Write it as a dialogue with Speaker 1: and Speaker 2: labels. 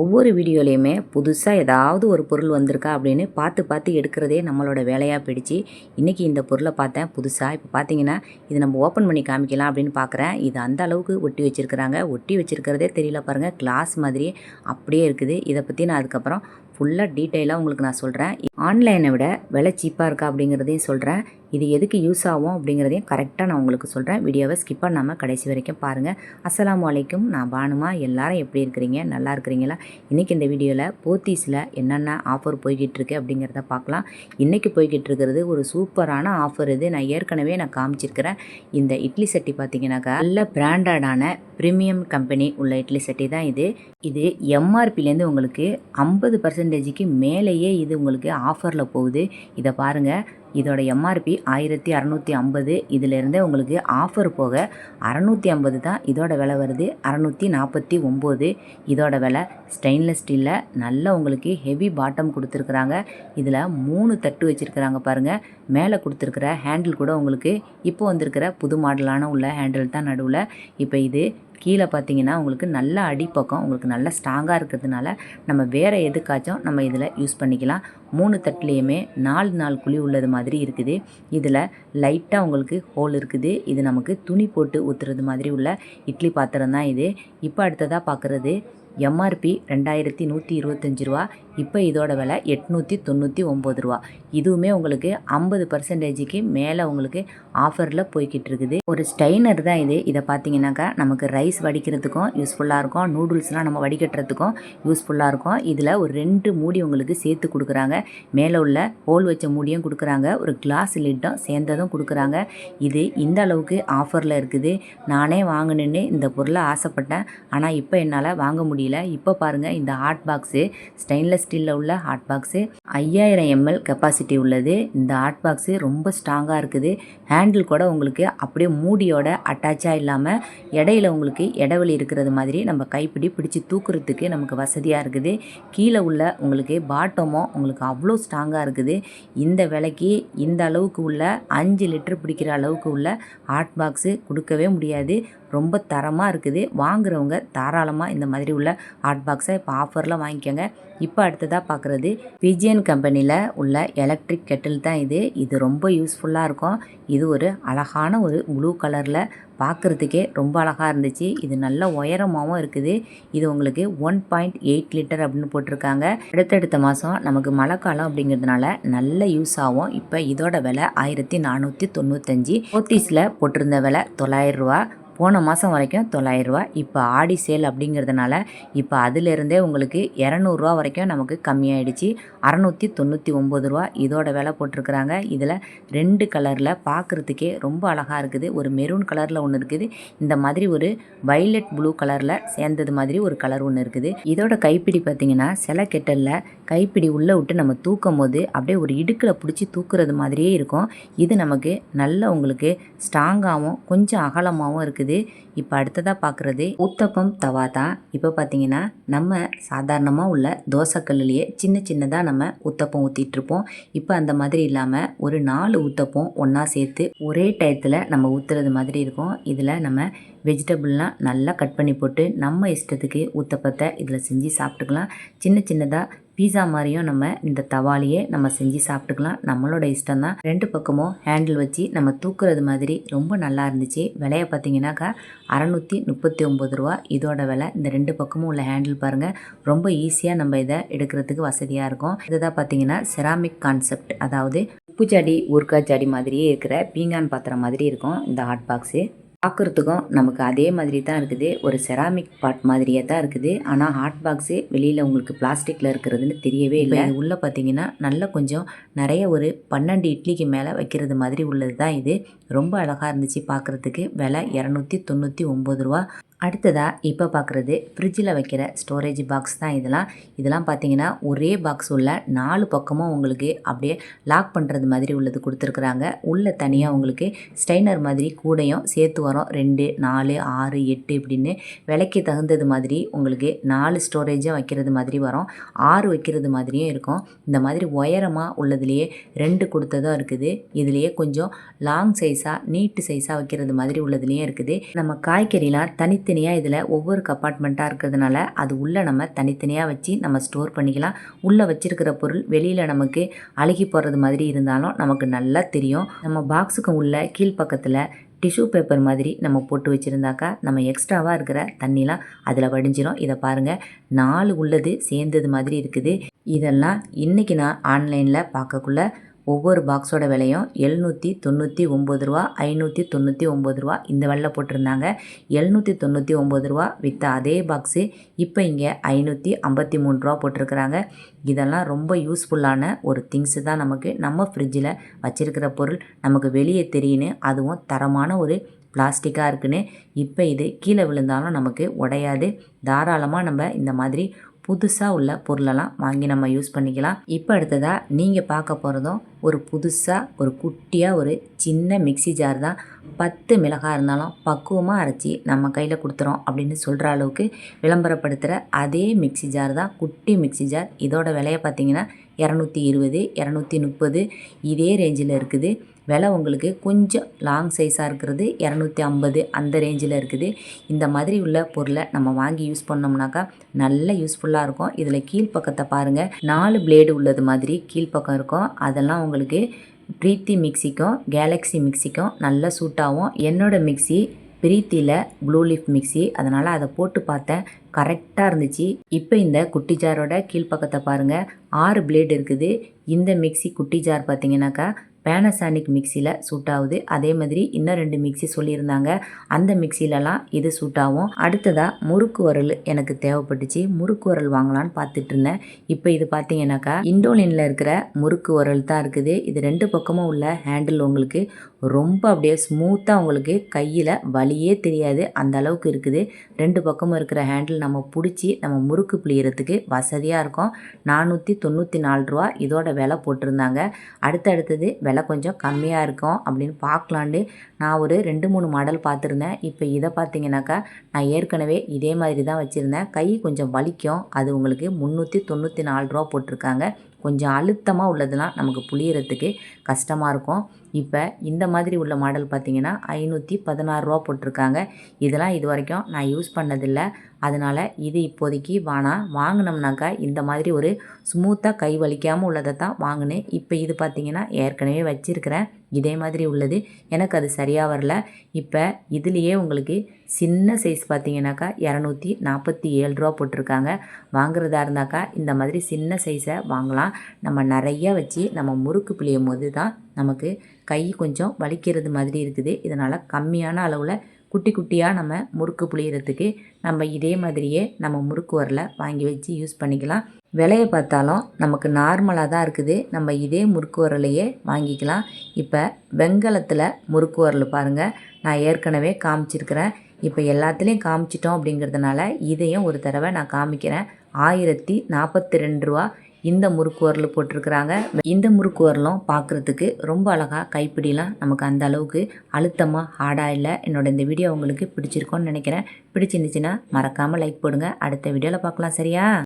Speaker 1: ஒவ்வொரு வீடியோலையுமே புதுசாக ஏதாவது ஒரு பொருள் வந்திருக்கா அப்படின்னு பார்த்து பார்த்து எடுக்கிறதே நம்மளோட வேலையாக போயிடுச்சு. இன்றைக்கி இந்த பொருளை பார்த்தேன் புதுசாக இப்போ பார்த்தீங்கன்னா இது நம்ம ஓப்பன் பண்ணி காமிக்கலாம் அப்படின்னு பார்க்குறேன். இது அந்த அளவுக்கு ஒட்டி வச்சுருக்கிறாங்க. ஒட்டி வச்சுருக்கிறதே தெரியல பாருங்கள் கிளாஸ் மாதிரி அப்படியே இருக்குது. இதை பற்றி நான் அதுக்கப்புறம் ஃபுல்லாக டீட்டெயிலாக உங்களுக்கு நான் சொல்கிறேன் ஆன்லைனை விட விலை சீப்பாக இருக்கா அப்படிங்கிறதையும் சொல்கிறேன் இது எதுக்கு யூஸ் ஆகும் அப்படிங்கிறதையும் கரெக்டாக நான் உங்களுக்கு சொல்கிறேன் வீடியோவை ஸ்கிப் பண்ணாமல் கடைசி வரைக்கும் பாருங்கள் அஸ்லாம் வலைக்கும் நான் பானுமா? எல்லாரும் எப்படி இருக்கிறீங்க? நல்லா இருக்கிறீங்களா? இன்றைக்கி இந்த வீடியோவில் போத்தீஸில் என்னென்ன ஆஃபர் போய்கிட்டு இருக்கு அப்படிங்கிறத பார்க்கலாம். இன்றைக்கி போய்கிட்டு இருக்கிறது ஒரு சூப்பரான ஆஃபர் இது நான் ஏற்கனவே நான் காமிச்சிருக்கிறேன். இந்த இட்லி சட்டி பார்த்தீங்கன்னாக்கா நல்ல பிராண்டடான ப்ரீமியம் கம்பெனி உள்ள இட்லி சட்டி தான் இது. இது எம்ஆர்பிலேருந்து உங்களுக்கு ஐம்பது பர்சன்டேஜுக்கு மேலேயே இது உங்களுக்கு ஆஃபரில் போகுது. இதை பாருங்கள் இதோட எம்ஆர்பி ஆயிரத்தி அறநூற்றி ஐம்பது இதிலேருந்தே உங்களுக்கு ஆஃபர் போக அறநூற்றி ஐம்பது தான் இதோட விலை வருது. அறநூற்றி நாற்பத்தி ஒம்பது இதோட விலை ஸ்டெயின்லெஸ் ஸ்டீலில் நல்ல உங்களுக்கு ஹெவி பாட்டம் கொடுத்துருக்குறாங்க. இதில் மூணு தட்டு வச்சுருக்குறாங்க பாருங்கள் மேலே கொடுத்துருக்குற ஹேண்டில் கூட உங்களுக்கு இப்போ வந்திருக்கிற புது மாடலான உள்ள ஹேண்டில் தான் நடுவில். இப்போ இது கீழே பார்த்தீங்கன்னா உங்களுக்கு நல்ல அடிப்பக்கம் உங்களுக்கு நல்ல ஸ்ட்ராங்காக இருக்கிறதுனால நம்ம வேறு எதுக்காச்சும் நம்ம இதில் யூஸ் பண்ணிக்கலாம். மூணு தட்டுலேயுமே நாலு நாலு குழி உள்ளது மாதிரி இருக்குது. இதில் லைட்டாக உங்களுக்கு ஹோல் இருக்குது. இது நமக்கு துணி போட்டு ஊற்றுறது மாதிரி உள்ள இட்லி பாத்திரம் தான் இது. இப்போ அடுத்ததாக பார்க்குறது எம்ஆர்பி ரெண்டாயிரத்தி நூற்றி இருபத்தஞ்சி ரூபா. இப்போ இதோட விலை எட்நூற்றி தொண்ணூற்றி ஒம்பது ரூபா. இதுவுமே உங்களுக்கு ஐம்பது பர்சன்டேஜுக்கு மேலே உங்களுக்கு ஆஃபரில் போய்கிட்டு இருக்குது. ஒரு ஸ்டைனர் தான் இது. இதை பார்த்தீங்கன்னாக்கா நமக்கு ரைஸ் வடிக்கிறதுக்கும் யூஸ்ஃபுல்லாக இருக்கும். நூடுல்ஸ்லாம் நம்ம வடிகட்டுறதுக்கும் யூஸ்ஃபுல்லாக இருக்கும். இதில் ஒரு ரெண்டு மூடி உங்களுக்கு சேர்த்து கொடுக்குறாங்க. மேலே உள்ள ஹோல் வச்ச மூடியும் கொடுக்குறாங்க. ஒரு கிளாஸ் லிட்டும் சேர்ந்ததும் கொடுக்குறாங்க. இது இந்த அளவுக்கு ஆஃபரில் இருக்குது. நானே வாங்கணுன்னு இந்த பொருளை ஆசைப்பட்டேன். ஆனால் இப்போ என்னால் வாங்க முடியல. இப்போ பாருங்கள் இந்த ஹாட் பாக்ஸு ஸ்டெயின்லெஸ் ஸ்டீலில் உள்ள ஹாட் பாக்ஸு ஐயாயிரம் எம்எல் கெப்பாசிட்டி உள்ளது. இந்த ஹாட் பாக்ஸு ரொம்ப ஸ்ட்ராங்காக இருக்குது. ஹேண்டில் கூட உங்களுக்கு அப்படியே மூடியோட அட்டாச்சாக இல்லாமல் இடையில உங்களுக்கு இடைவெளி இருக்கிறது மாதிரி நம்ம கைப்பிடி பிடிச்சி தூக்குறதுக்கு நமக்கு வசதியாக இருக்குது. கீழே உள்ள உங்களுக்கு பாட்டமும் உங்களுக்கு அவ்வளோ ஸ்ட்ராங்காக இருக்குது. இந்த விலைக்கு இந்த அளவுக்கு உள்ள அஞ்சு லிட்டர் பிடிக்கிற அளவுக்கு உள்ள ஹாட் பாக்ஸு கொடுக்கவே முடியாது. ரொம்ப தரமாக இருக்குது. வாங்குறவங்க தாராளமாக இந்த மாதிரி உள்ள ஹாட் பாக்ஸை இப்போ ஆஃபரில் வாங்கிக்கோங்க. இப்போ அடுத்ததாக பார்க்குறது பிஜிஎன் கம்பெனியில் உள்ள எலக்ட்ரிக் கெட்டில் தான் இது. இது ரொம்ப யூஸ்ஃபுல்லாக இருக்கும். இது ஒரு அழகான ஒரு ப்ளூ கலரில் பார்க்குறதுக்கே ரொம்ப அழகாக இருந்துச்சு. இது நல்ல உயரமாகவும் இருக்குது. இது உங்களுக்கு ஒன் பாயிண்ட் எயிட் லிட்டர் அப்படின்னு போட்டிருக்காங்க. அடுத்தடுத்த மாதம் நமக்கு மழை காலம் அப்படிங்கிறதுனால நல்ல யூஸ் ஆகும். இப்போ இதோட விலை ஆயிரத்தி நானூற்றி தொண்ணூத்தஞ்சு. போத்தீஸில் போட்டிருந்த விலை தொள்ளாயிரம் ரூபா போன மாதம் வரைக்கும் தொள்ளாயிரரூவா இப்போ ஆடி சேல் அப்படிங்கிறதுனால இப்போ அதிலிருந்தே உங்களுக்கு இரநூறுவா வரைக்கும் நமக்கு கம்மியாயிடுச்சு. அறநூற்றி தொண்ணூற்றி ஒம்பது ரூபா இதோட விலை போட்டிருக்கிறாங்க. இதில் ரெண்டு கலரில் பார்க்குறதுக்கே ரொம்ப அழகாக இருக்குது. ஒரு மெரூன் கலரில் ஒன்று இருக்குது. இந்த மாதிரி ஒரு வைலட் ப்ளூ கலரில் சேர்ந்தது மாதிரி ஒரு கலர் ஒன்று இருக்குது. இதோட கைப்பிடி பார்த்திங்கன்னா சில கெட்டலில் கைப்பிடி உள்ளே விட்டு நம்ம தூக்கும் போது அப்படியே ஒரு இடுக்கில் பிடிச்சி தூக்குறது மாதிரியே இருக்கும். இது நமக்கு நல்ல உங்களுக்கு ஸ்ட்ராங்காகவும் கொஞ்சம் அகலமாகவும் இருக்குது. இப்போ அடுத்ததாக பார்க்குறது ஊத்தப்பம் தவா தான் இப்போ பார்த்தீங்கன்னா நம்ம சாதாரணமாக உள்ள தோசைக்கல்லுலேயே சின்ன சின்னதாக நம்ம ஊத்தப்பம் ஊற்றிட்டுருப்போம் இப்போ அந்த மாதிரி இல்லாமல் ஒரு நாலு ஊத்தப்பம் ஒன்றா சேர்த்து ஒரே டயத்தில் நம்ம ஊற்றுறது மாதிரி இருக்கும். இதில் நம்ம வெஜிடபிள்லாம் நல்லா கட் பண்ணி போட்டு நம்ம இஷ்டத்துக்கு ஊத்தப்பத்தை இதில் செஞ்சு சாப்பிட்டுக்கலாம். சின்ன சின்னதாக பீஸா மாதிரியும் நம்ம இந்த தவாலையே நம்ம செஞ்சு சாப்பிட்டுக்கலாம். நம்மளோட இஷ்டம் தான் ரெண்டு பக்கமும் ஹேண்டில் வச்சு நம்ம தூக்குறது மாதிரி ரொம்ப நல்லா இருந்துச்சு. விலையை பார்த்தீங்கன்னாக்கா அறநூற்றி முப்பத்தி ஒம்பது ரூபா. இதோட விலை இந்த ரெண்டு பக்கமும் உள்ள ஹேண்டில் பாருங்கள் ரொம்ப ஈஸியாக நம்ம இதை எடுக்கிறதுக்கு வசதியாக இருக்கும். இதுதான் பார்த்தீங்கன்னா செராமிக் கான்செப்ட் அதாவது உப்பு ஜாடி ஊர்க்கா ஜாடி மாதிரியே இருக்கிற பீங்கான் பாத்திரம் மாதிரி இருக்கும். இந்த ஹாட் பாக்ஸு பார்க்குறதுக்கும் நமக்கு அதே மாதிரி தான் இருக்குது. ஒரு செராமிக் பாட் மாதிரியே தான் இருக்குது ஆனால் ஹாட் பாக்ஸு வெளியில் உங்களுக்கு பிளாஸ்டிக்கில் இருக்கிறதுன்னு தெரியவே இல்லை. இது உள்ளே பார்த்தீங்கன்னா நல்ல கொஞ்சம் நிறைய ஒரு பன்னெண்டு இட்லிக்கு மேலே வைக்கிறது மாதிரி உள்ளது தான் இது. ரொம்ப அழகாக இருந்துச்சு பார்க்குறதுக்கு விலை இரநூத்தி தொண்ணூற்றி ஒம்பது ரூபா. அடுத்ததாக இப்போ பார்க்குறது ஃப்ரிட்ஜில் வைக்கிற ஸ்டோரேஜ் பாக்ஸ் தான் இதெல்லாம். இதெல்லாம் பார்த்தீங்கன்னா ஒரே பாக்ஸ் உள்ள நாலு பக்கமும் உங்களுக்கு அப்படியே லாக் பண்ணுறது மாதிரி உள்ளது கொடுத்துருக்குறாங்க. உள்ளே தனியாக உங்களுக்கு ஸ்டைனர் மாதிரி கூடையும் சேர்த்து வரோம். ரெண்டு நாலு ஆறு எட்டு இப்படின்னு விலைக்கு தகுந்தது மாதிரி உங்களுக்கு நாலு ஸ்டோரேஜும் வைக்கிறது மாதிரி வரும். ஆறு வைக்கிறது மாதிரியும் இருக்கும். இந்த மாதிரி உயரமாக உள்ளதுலேயே ரெண்டு கொடுத்ததும் இருக்குது. இதுலேயே கொஞ்சம் லாங் சைஸாக நீட்டு சைஸாக வைக்கிறது மாதிரி உள்ளதுலேயும் இருக்குது. நம்ம காய்கறிலாம் தனித்து தனித்தனியாக இதில் ஒவ்வொரு கப்பார்ட்மெண்ட்டாக இருக்கிறதுனால அது உள்ளே நம்ம தனித்தனியாக வச்சு நம்ம ஸ்டோர் பண்ணிக்கலாம். உள்ளே வச்சுருக்கிற பொருள் வெளியில் நமக்கு அழுகி போடுறது மாதிரி இருந்தாலும் நமக்கு நல்லா தெரியும். நம்ம பாக்ஸுக்கு உள்ள கீழ்ப்பக்கத்தில் டிஷ்யூ பேப்பர் மாதிரி நம்ம போட்டு வச்சுருந்தாக்கா நம்ம எக்ஸ்ட்ராவாக இருக்கிற தண்ணிலாம் அதில் வடிஞ்சிடும் இதை பாருங்கள் நாலு உள்ளது சேர்ந்தது மாதிரி இருக்குது. இதெல்லாம் இன்றைக்கி நான் ஆன்லைனில் பார்க்கக்குள்ள ஒவ்வொரு பாக்ஸோட விலையும் எழுநூற்றி தொண்ணூற்றி ஒம்பது ரூபா ஐநூற்றி தொண்ணூற்றி ஒம்பது ரூபா இந்த வெள்ளை போட்டிருந்தாங்க. எழுநூற்றி தொண்ணூற்றி ஒம்பது ரூபா விற்ற அதே பாக்ஸு இப்போ இங்கே ஐநூற்றி ஐம்பத்தி மூணு ரூபா போட்டிருக்கிறாங்க. இதெல்லாம் ரொம்ப யூஸ்ஃபுல்லான ஒரு திங்ஸு தான் நமக்கு. நம்ம ஃப்ரிட்ஜில் வச்சுருக்கிற பொருள் நமக்கு வெளியே தெரியுன்னு அதுவும் தரமான ஒரு பிளாஸ்டிக்காக இருக்குன்னு. இப்போ இது கீழே விழுந்தாலும் நமக்கு உடையாது. தாராளமாக நம்ம இந்த மாதிரி புதுசாக உள்ள பொருளெல்லாம் வாங்கி நம்ம யூஸ் பண்ணிக்கலாம். இப்போ அடுத்ததாக நீங்கள் பார்க்க போகிறதும் ஒரு புதுசாக ஒரு குட்டியாக ஒரு சின்ன மிக்ஸி ஜார் தான். பத்து மிளகாய் இருந்தாலும் பக்குவமாக அரைச்சி நம்ம கையில் கொடுத்துறோம் அப்படின்னு சொல்கிற அளவுக்கு விளம்பரப்படுத்துகிற அதே மிக்ஸி ஜார் தான் குட்டி மிக்ஸி ஜார் இதோட விலையை பார்த்தீங்கன்னா இரநூத்தி இருபது இரநூத்தி முப்பது இதே ரேஞ்சில் இருக்குது. விலை உங்களுக்கு கொஞ்சம் லாங் சைஸாக இருக்கிறது. இரநூத்தி ஐம்பது அந்த ரேஞ்சில் இருக்குது. இந்த மாதிரி உள்ள பொருளை நம்ம வாங்கி யூஸ் பண்ணோம்னாக்கா நல்ல யூஸ்ஃபுல்லாக இருக்கும். இதில் கீழ்ப்பக்கத்தை பாருங்கள் நாலு பிளேடு உள்ளது மாதிரி கீழ்ப்பக்கம் இருக்கும். அதெல்லாம் உங்களுக்கு ப்ரீத்தி மிக்சிக்கும் கேலக்ஸி மிக்சிக்கும் நல்ல சூட்டாகும் என்னோடய மிக்சி பிரீத்தியில் ப்ளூ லீஃப் மிக்சி அதனால் அதை போட்டு பார்த்தேன். கரெக்டாக இருந்துச்சு. இப்போ இந்த குட்டி ஜாரோட கீழ்ப்பக்கத்தை பாருங்கள் ஆறு பிளேடு இருக்குது. இந்த மிக்சி குட்டி ஜார் பார்த்தீங்கன்னாக்கா பேனசானிக் மிக்சியில் சூட் ஆகுது. அதே மாதிரி இன்னும் ரெண்டு மிக்சி சொல்லியிருந்தாங்க. அந்த மிக்சிலலாம் இது சூட் ஆகும். அடுத்ததாக முறுக்கு உரல் எனக்கு தேவைப்பட்டுச்சு. முறுக்கு உரல் வாங்கலான்னு பார்த்துட்டு இருந்தேன். இப்போ இது பார்த்தீங்கன்னாக்கா இண்டோலினில் இருக்கிற முறுக்கு உரல் தான் இருக்குது. இது ரெண்டு பக்கமும் உள்ள ஹேண்டில் உங்களுக்கு ரொம்ப அப்படியே ஸ்மூத்தாக உங்களுக்கு கையில் வலியே தெரியாது. அந்த அளவுக்கு இருக்குது. ரெண்டு பக்கமும் இருக்கிற ஹேண்டில் நம்ம பிடிச்சி நம்ம முறுக்கு புளியறதுக்கு வசதியாக இருக்கும். நானூற்றி தொண்ணூற்றி நாலு ரூபா இதோட விலை போட்டிருந்தாங்க. அடுத்தடுத்தது விலை கொஞ்சம் கம்மியாக இருக்கும் அப்படின்னு பார்க்கலாண்டு நான் ஒரு ரெண்டு மூணு மாடல் பார்த்துருந்தேன். இப்போ இதை பார்த்தீங்கன்னாக்கா நான் ஏற்கனவே இதே மாதிரி தான் வச்சுருந்தேன். கை கொஞ்சம் வலிக்கும். அது உங்களுக்கு முந்நூற்றி தொண்ணூற்றி நாலு ரூபா போட்டிருக்காங்க. கொஞ்சம் அழுத்தமாக உள்ளதுலாம் நமக்கு புளியறதுக்கு கஷ்டமாக இருக்கும். இப்போ இந்த மாதிரி உள்ள மாடல் பார்த்திங்கன்னா ஐநூற்றி பதினாறுரூவா போட்டிருக்காங்க. இதெல்லாம் இது வரைக்கும் நான் யூஸ் பண்ணதில்லை. அதனால் இது இப்போதைக்கு வேணாம் வாங்கினோம்னாக்கா இந்த மாதிரி ஒரு ஸ்மூத்தாக கை வலிக்காமல் உள்ளதை தான் வாங்கினேன். இப்போ இது பார்த்திங்கன்னா ஏற்கனவே வச்சுருக்கிறேன். இதே மாதிரி உள்ளது. எனக்கு அது சரியாக வரல. இப்போ இதுலேயே உங்களுக்கு சின்ன சைஸ் பார்த்தீங்கன்னாக்கா இரநூத்தி நாற்பத்தி ஏழு ரூபா போட்டிருக்காங்க. வாங்குறதா இருந்தாக்கா இந்த மாதிரி சின்ன சைஸை வாங்கலாம். நம்ம நிறைய வச்சு நம்ம முறுக்கு பிழியும் போது தான் நமக்கு கை கொஞ்சம் வலிக்கிறது மாதிரி இருக்குது. இதனால் கம்மியான அளவில் குட்டி குட்டியாக நம்ம முறுக்கு புளியறதுக்கு நம்ம இதே மாதிரியே நம்ம முறுக்கு வரலை வாங்கி வச்சு யூஸ் பண்ணிக்கலாம். விலையை பார்த்தாலும் நமக்கு நார்மலாக தான் இருக்குது. நம்ம இதே முறுக்கு உரலையே வாங்கிக்கலாம். இப்போ வெங்கலத்தில் முறுக்கு உரல் பாருங்கள் நான் ஏற்கனவே காமிச்சிருக்கிறேன். இப்போ எல்லாத்துலேயும் காமிச்சிட்டோம் அப்படிங்கிறதுனால இதையும் ஒரு தடவை நான் காமிக்கிறேன். ஆயிரத்தி நாற்பத்தி ரெண்டு ரூபா இந்த முறுக்கு உரல் போட்டிருக்கிறாங்க. இந்த முறுக்கு உரலும் பார்க்குறதுக்கு ரொம்ப அழகாக கைப்பிடிலாம் நமக்கு அந்த அளவுக்கு அழுத்தமாக ஹார்டாக இல்லை. என்னோட இந்த வீடியோ உங்களுக்கு பிடிச்சிருக்கோன்னு நினைக்கிறேன். பிடிச்சிருந்துச்சின்னா மறக்காமல் லைக் போடுங்க. அடுத்த வீடியோவில் பார்க்கலாம் சரியா?